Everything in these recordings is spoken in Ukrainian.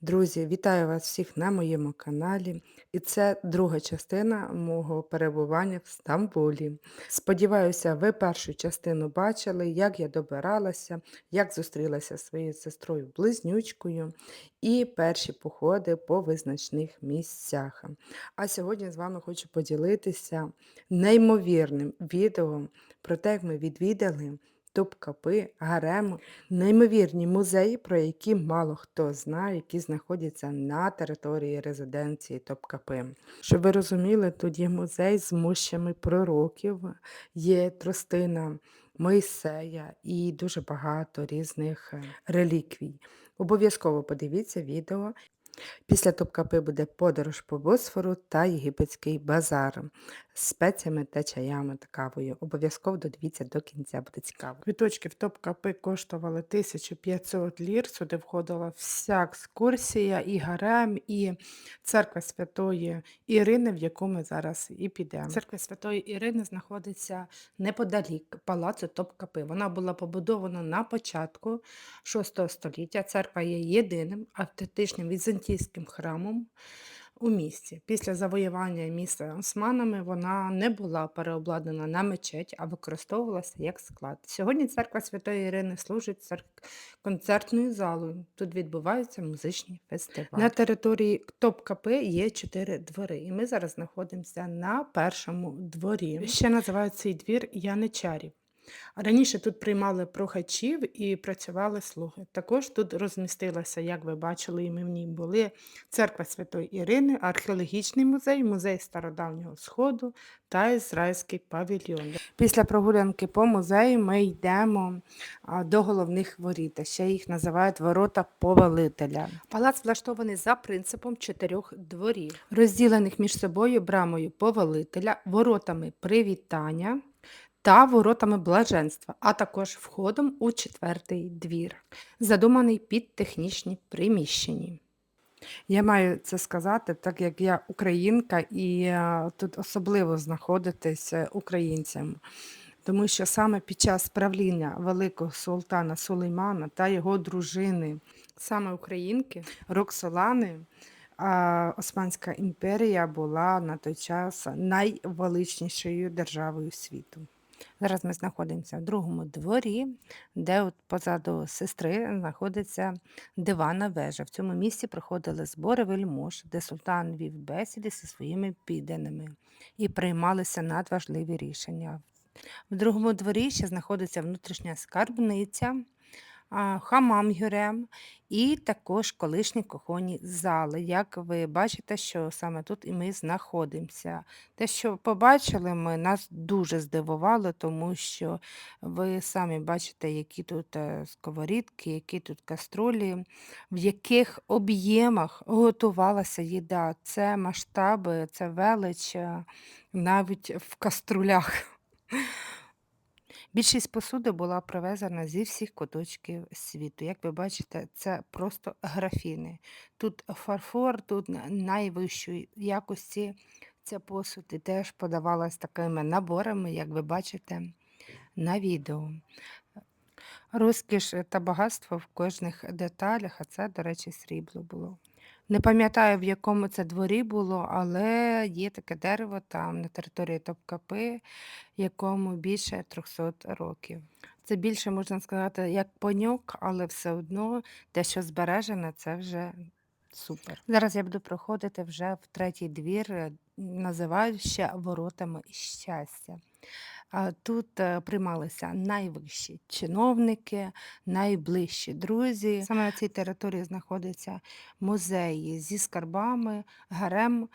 Друзі, вітаю вас всіх на моєму каналі. І це друга частина мого перебування в Стамбулі. Сподіваюся, ви першу частину бачили, як я добиралася, як зустрілася зі своєю сестрою-близнючкою і перші походи по визначних місцях. А сьогодні з вами хочу поділитися неймовірним відео про те, як ми відвідали Топкапи, гарем, неймовірні музеї, про які мало хто знає, які знаходяться на території резиденції Топкапи. Щоб ви розуміли, тут є музей з мощами пророків, є тростина Мойсея і дуже багато різних е, реліквій. Обов'язково подивіться відео. Після Топкапи буде подорож по Босфору та єгипетський базар спеціями та чаями та кавою. Обов'язково додивіться до кінця, буде цікаво. Квіточки в Топкапи коштували 1500 лір. Сюди входила вся екскурсія, і гарем, і церква Святої Ірини, в яку ми зараз і підемо. Церква Святої Ірини знаходиться неподалік палацу Топкапи. Вона була побудована на початку VI століття. Церква є єдиним автентичним візантійським храмом у місті. Після завоювання міста османами вона не була переобладнана на мечеть, а використовувалася як склад. Сьогодні церква Святої Ірини служить цер... концертною залою. Тут відбуваються музичні фестивалі. На території Топкапи є чотири двори, і ми зараз знаходимося на першому дворі. Ще називають цей двір Яничарів. Раніше тут приймали прохачів і працювали слуги. Також тут розмістилася, як ви бачили, і ми в ній були церква Святої Ірини, археологічний музей, музей стародавнього сходу та ізраїльський павільйон. Після прогулянки по музею ми йдемо до головних воріт. Ще їх називають ворота повелителя. Палац влаштований за принципом чотирьох дворів, розділених між собою брамою повелителя, воротами привітання та воротами блаженства, а також входом у четвертий двір, задуманий під технічні приміщення. Я маю це сказати, так як я українка і е, тут особливо знаходитись е, українцям, тому що саме під час правління великого султана Сулеймана та його дружини, саме українки, Роксолани, Османська імперія була на той час найвеличнішою державою світу. Зараз ми знаходимося в другому дворі, де от позаду сестри знаходиться дивана вежа. В цьому місці проходили збори вельмож, де султан вів бесіди зі своїми підданими і приймалися надважливі рішення. В другому дворі ще знаходиться внутрішня скарбниця хамам Юрем і також колишні кухонні зали. Як ви бачите, що саме тут і ми знаходимося. Те, що побачили, ми нас дуже здивувало, тому що ви самі бачите, які тут е, сковорідки, які тут каструлі, в яких об'ємах готувалася їда. Це масштаби, це велич е, навіть в каструлях. Більшість посуди була привезена зі всіх куточків світу. Як ви бачите, це просто графіни. Тут фарфор, тут найвищої якості ця посуд і теж подавалась такими наборами, як ви бачите на відео. Розкіш та багатство в кожних деталях, а це, до речі, срібло було. Не пам'ятаю, в якому це дворі було, але є таке дерево там на території Топкапи, якому більше 300 років. Це більше, можна сказати, як поньок, але все одно те, що збережене, це вже супер. Зараз я буду проходити вже в третій двір, називають ще воротами щастя. Тут е, приймалися найвищі чиновники, найближчі друзі. Саме на цій території знаходяться музеї зі скарбами, гарем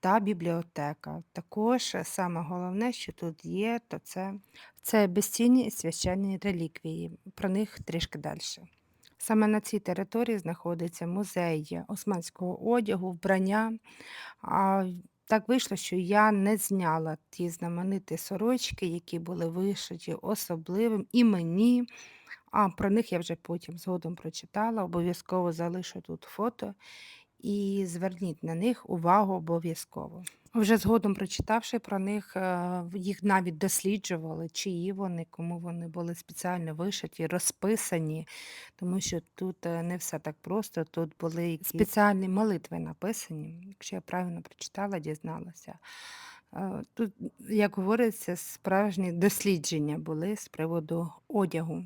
та бібліотека. Також е, саме головне, що тут є, то це, це безцінні священні реліквії. Про них трішки далі. Саме на цій території знаходиться музей османського одягу, вбрання. Так вийшло, що я не зняла ті знамениті сорочки, які були вишиті особливим і мені. А про них я вже потім згодом прочитала. Обов'язково залишу тут фото і зверніть на них увагу обов'язково. Вже згодом прочитавши про них, е, їх навіть досліджували, чиї вони, кому вони були спеціально вишиті, розписані, тому що тут е, не все так просто. Тут були якісь спеціальні молитви написані. Якщо я правильно прочитала, дізналася. Е, Тут, як говориться, справжні дослідження були з приводу одягу.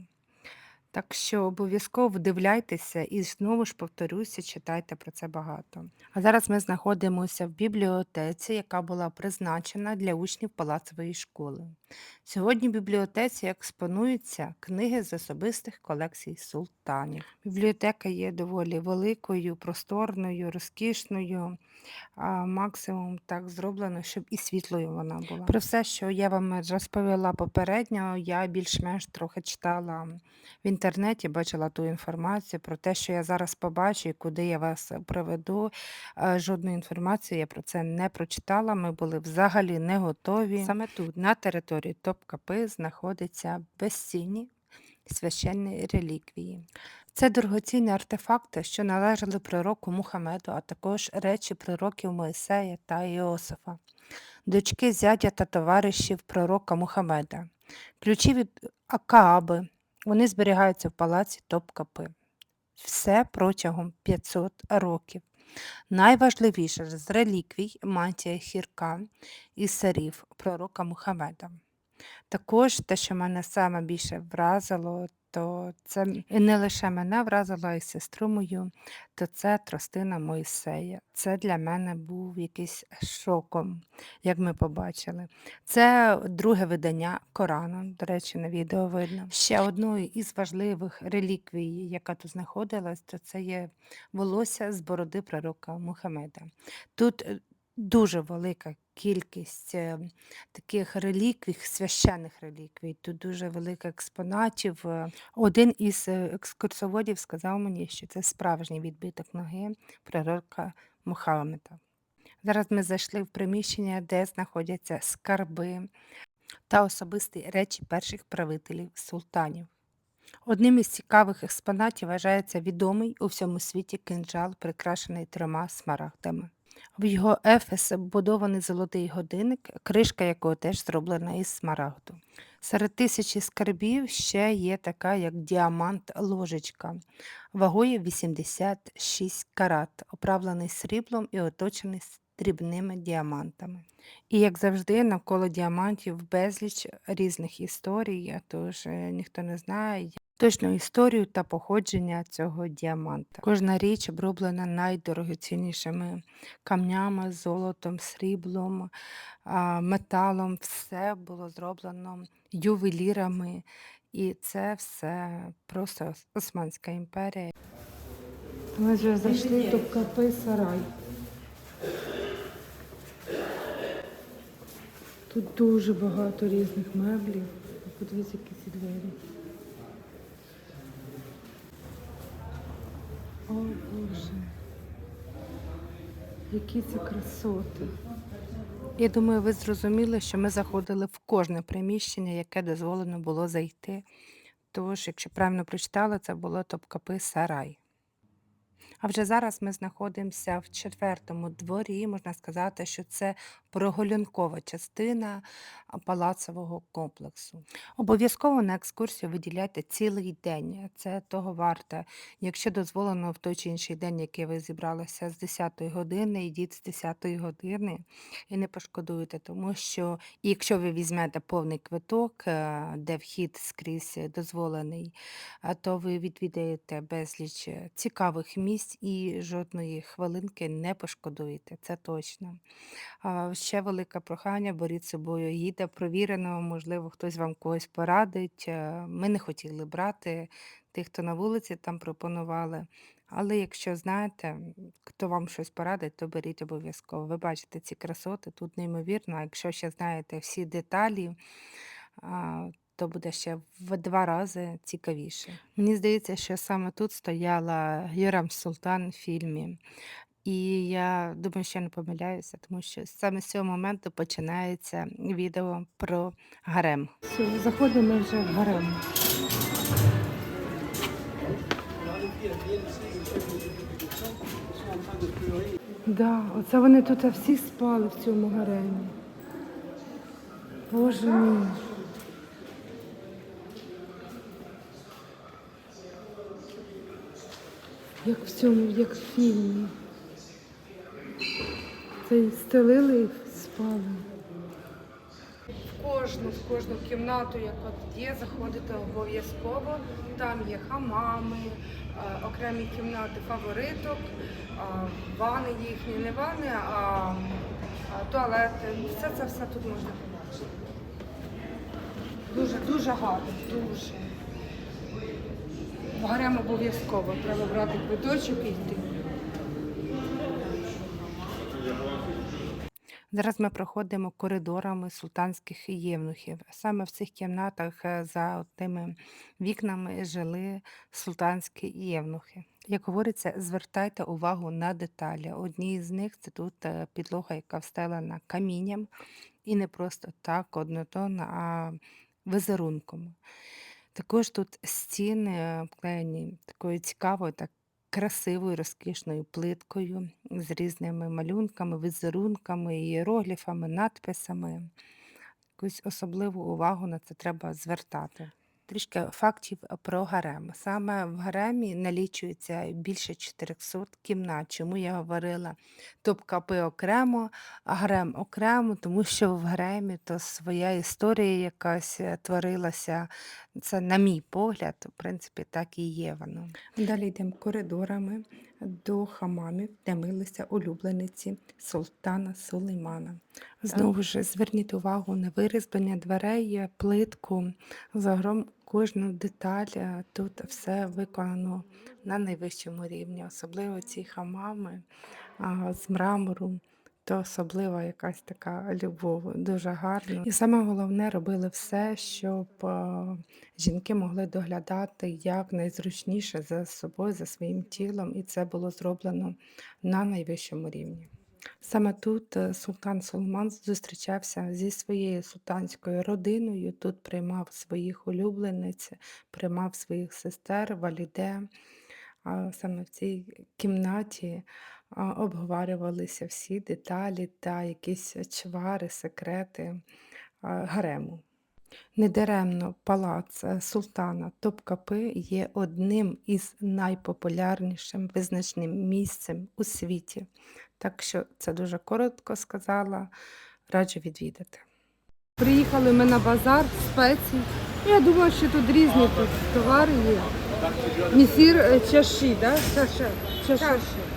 Так що обов'язково вдивляйтеся і знову ж повторюся, читайте про це багато. А зараз ми знаходимося в бібліотеці, яка була призначена для учнів палацової школи. Сьогодні в бібліотеці експонуються книги з особистих колекцій султанів. Бібліотека є доволі великою, просторною, розкішною. А максимум так зроблено, щоб і світлою вона була. Про все, що я вам розповіла попередньо, я більш-менш трохи читала в інтернеті, бачила ту інформацію про те, що я зараз побачу і куди я вас приведу. Е, Жодної інформації я про це не прочитала. Ми були взагалі не готові. Саме тут, на території Топкапи, знаходяться безцінні священні реліквії. Це дорогоцінні артефакти, що належали пророку Мухаммеду, а також речі пророків Моїсея та Іосифа, дочки зятя та товаришів пророка Мухаммеда, ключі від Акааби. Вони зберігаються в палаці Топкапи. Все протягом 500 років. Найважливіше з реліквій мантія хірка і сарів пророка Мухаммеда. Також те, що мене саме більше вразило, то це і не лише мене вразило, а й сестру мою, то це тростина Мойсея. Це для мене був якийсь шоком, як ми побачили. Це друге видання Корану, до речі, на відео видно. Ще одною із важливих реліквій, яка тут знаходилась, то це є волосся з бороди пророка Мухаммеда. Тут е, дуже велика кількість е, таких реліквій, священних реліквій. Тут дуже велика експонатів. Е, Один із е, екскурсоводів сказав мені, що це справжній відбиток ноги пророка Мухаммеда. Зараз ми зайшли в приміщення, де знаходяться скарби та особисті речі перших правителів султанів. Одним із цікавих експонатів вважається відомий у всьому світі кинджал, прикрашений трьома смарагдами. В його ефес вбудований золотий годинник, кришка якого теж зроблена із смарагду. Серед тисячі скарбів ще є така, як діамант ложечка, вагою 86 карат, оправлений сріблом і оточений дрібними діамантами. І як завжди, навколо діамантів безліч різних історій, тож е, ніхто не знає точну історію та походження цього діаманта. Кожна річ оброблена найдорогоціннішими камнями, золотом, сріблом, металом. Все було зроблено ювелірами. І це все просто Османська імперія. Ми вже зайшли до капи сарай. Тут дуже багато різних меблів. Подивіться, які ці двері. О Боже. Які це красоти. Я думаю, ви зрозуміли, що ми заходили в кожне приміщення, яке дозволено було зайти. Тож, якщо правильно прочитала, це було Топкапи Сарай. А вже зараз ми знаходимося в четвертому дворі. Можна сказати, що це прогулянкова частина палацового комплексу. Обов'язково на екскурсію виділяйте цілий день. Це того варте. Якщо дозволено в той чи інший день, який ви зібралися з 10-ї години, йдіть з 10-ї години і не пошкодуєте, тому що якщо ви візьмете повний квиток, е, де вхід скрізь дозволений, то ви відвідаєте безліч е, цікавих місць і жодної хвилинки не пошкодуєте, це точно. Ще велике прохання, беріть з собою гіда провіреного, можливо, хтось вам когось порадить. Е, Ми не хотіли брати тих, хто на вулиці там пропонували. Але якщо знаєте, хто вам щось порадить, то беріть обов'язково. Ви бачите ці красоти, тут неймовірно. Якщо ще знаєте всі деталі, то буде ще в два рази цікавіше. Мені здається, що саме тут стояла Юрам Султан в фільмі. І я думаю, що я не помиляюся, тому що саме з цього моменту починається відео про гарем. Заходимо вже в гарем. Да, оце вони тут всі спали в цьому гаремі. Боже мій. Як в цьому, як в фільмі. І стелили і спали. В кожну, в кожну кімнату, як от є, заходити обов'язково. Там є хамами, е, окремі кімнати фавориток, е, вани їхні, не вани, а, туалети. Все це все тут можна побачити. Дуже, дуже гарно, дуже. В гарем обов'язково. Треба брати квиточок і йти. Зараз ми проходимо коридорами султанських євнухів. Саме в цих кімнатах е, за тими вікнами жили султанські євнухи. Як говориться, звертайте увагу на деталі. Одні з них це тут е, підлога, яка встелена камінням, і не просто так однотонна, а візерунком. Також тут стіни обклеєні такою цікавою, так красивою, розкішною плиткою з різними малюнками, візерунками, ієрогліфами, надписами. Якусь особливу увагу на це треба звертати. Трішки фактів про гарем. Саме в гаремі налічується більше 400 кімнат. Чому я говорила топ-капи окремо, а гарем окремо, тому що в гаремі то своя історія якась е, творилася. Це, на мій погляд, в принципі, так і є воно. Далі йдемо коридорами до хамамів, де милися улюблениці султана Сулеймана. Знову ж зверніть увагу на вирізблення дверей, плитку, загром кожну деталь. е, Тут все виконано на найвищому рівні, особливо ці хамами з мрамору. То особлива якась така любов, дуже гарно. І саме головне робили все, щоб е, жінки могли доглядати як найзручніше за собою, за своїм тілом, і це було зроблено на найвищому рівні. Саме тут е, султан Сулман зустрічався зі своєю султанською родиною. Тут приймав своїх улюблениць, приймав своїх сестер, валіде. А Саме в цій кімнаті обговорювалися всі деталі та якісь чвари, секрети гарему. Недаремно палац е, султана Топкапи є одним із найпопулярнішим визначним місцем у світі. Так що це дуже коротко сказала, раджу відвідати. Приїхали ми на базар спецій. Ну, Я думаю, що тут різні тут товари є. Місір е, чаші, да? Чаші. Чаші.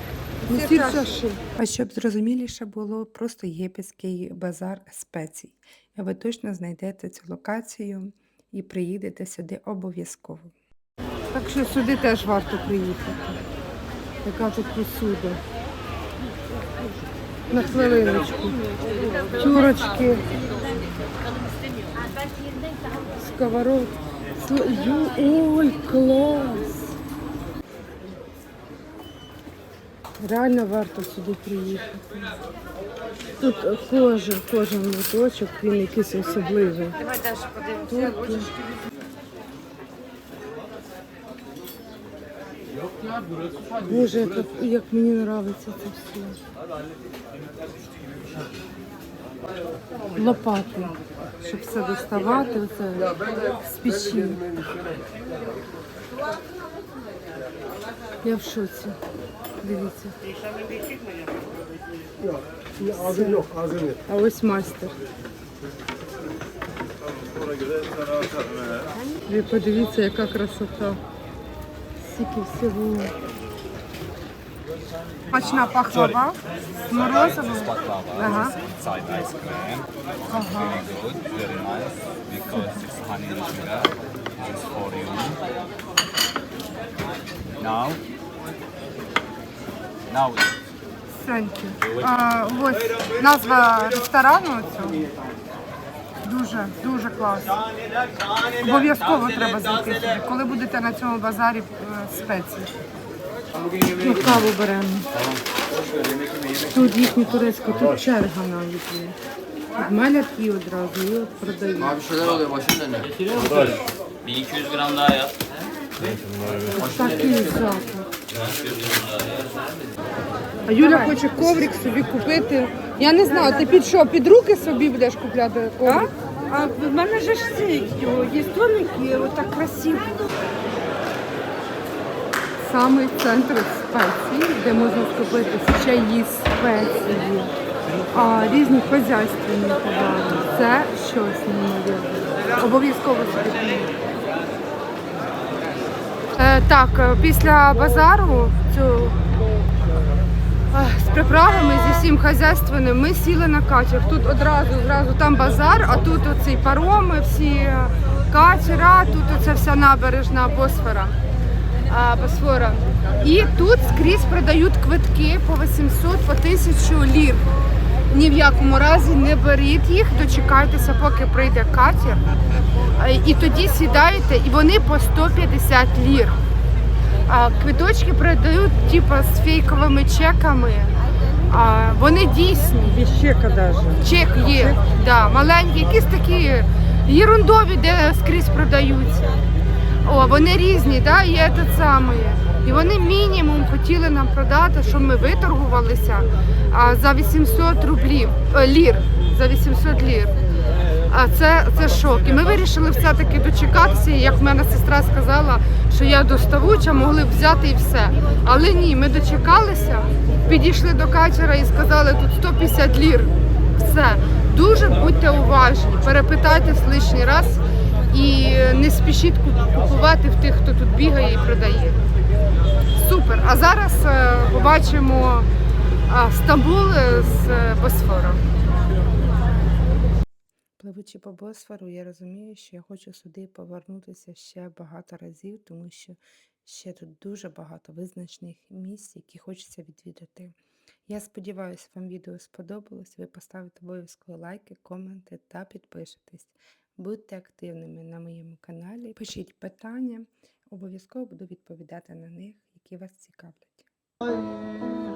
Чаші. А щоб зрозуміліше було, просто єгипетський базар спецій. Ви точно знайдете цю локацію і приїдете сюди обов'язково. Так що сюди теж варто приїхати. Яка тут посуда. На хвилиночку. Чурочки. Сковород. Ой, клас! Реально варто сюди приїхати. Тут кожен, кожен лоточок, він якийсь особливий. Давай далі подивимося. Боже, як, як мені подобається це все. Лопати, щоб все доставати, оце з печі. Я в шоці. Дивіться. А ось майстер. Ви подивіться, яка красота. Скільки всього. Смачна пахлава з морозивом. Ага. inside now Thank you. А, ось назва ресторану цього. Дуже, дуже класно. Обов'язково треба зайти сюди, коли будете на цьому базарі е, спеції. Ну, каву беремо. Тут їхні турецька, тут черга навіть є. Тут малять і одразу, і от продають. Abi şeyler oluyor başında ne? Bir 200 gram daha yap. Такий запах. А Юля хоче коврик собі купити. Я не знаю, ти під що, під руки собі будеш купляти коврик? А в мене же ж цей його, є тоненький, отак красиво. Самий центр спецій, де можна скупити чаї, спеції, а, різні хазяйственні товари. Це щось неймовірне. Обов'язково собі. Е, так, е, після базару цю, е, з приправами зі всім хазяйственним ми сіли на катер. Тут одразу, одразу там базар, а тут оці пароми, всі катера, тут оця вся набережна Босфора. Босфора. І тут скрізь продають квитки по 800, по 1000 лір. Ні в якому разі не беріть їх, дочекайтеся, поки прийде катер. І тоді сідаєте, і вони по 150 лір. А квиточки продають типу, з фейковими чеками. А, вони дійсні. Без чека навіть. Чек є, да, маленькі, якісь такі ерундові, де скрізь продаються. О, вони різні, да, є те саме. І вони мінімум хотіли нам продати, що ми виторгувалися а, за 800 рублів, е, лір, за 800 лір. А це, це шок. І ми вирішили все-таки дочекатися. Як в мене сестра сказала, що я доставуча, могли б взяти і все. Але ні, ми дочекалися, підійшли до катера і сказали, тут 150 лір. Все. Дуже будьте уважні, перепитайтесь лишній раз і не спішіть купувати в тих, хто тут бігає і продає. Супер. А зараз е, побачимо а, Стамбул е, з е, Босфором. Пливучи по Босфору, я розумію, що я хочу сюди повернутися ще багато разів, тому що ще тут дуже багато визначних місць, які хочеться відвідати. Я сподіваюся, вам відео сподобалось. Ви поставите обов'язково лайки, коменти та підпишетесь. Будьте активними на моєму каналі. Пишіть питання, обов'язково буду відповідати на них, які вас цікавлять.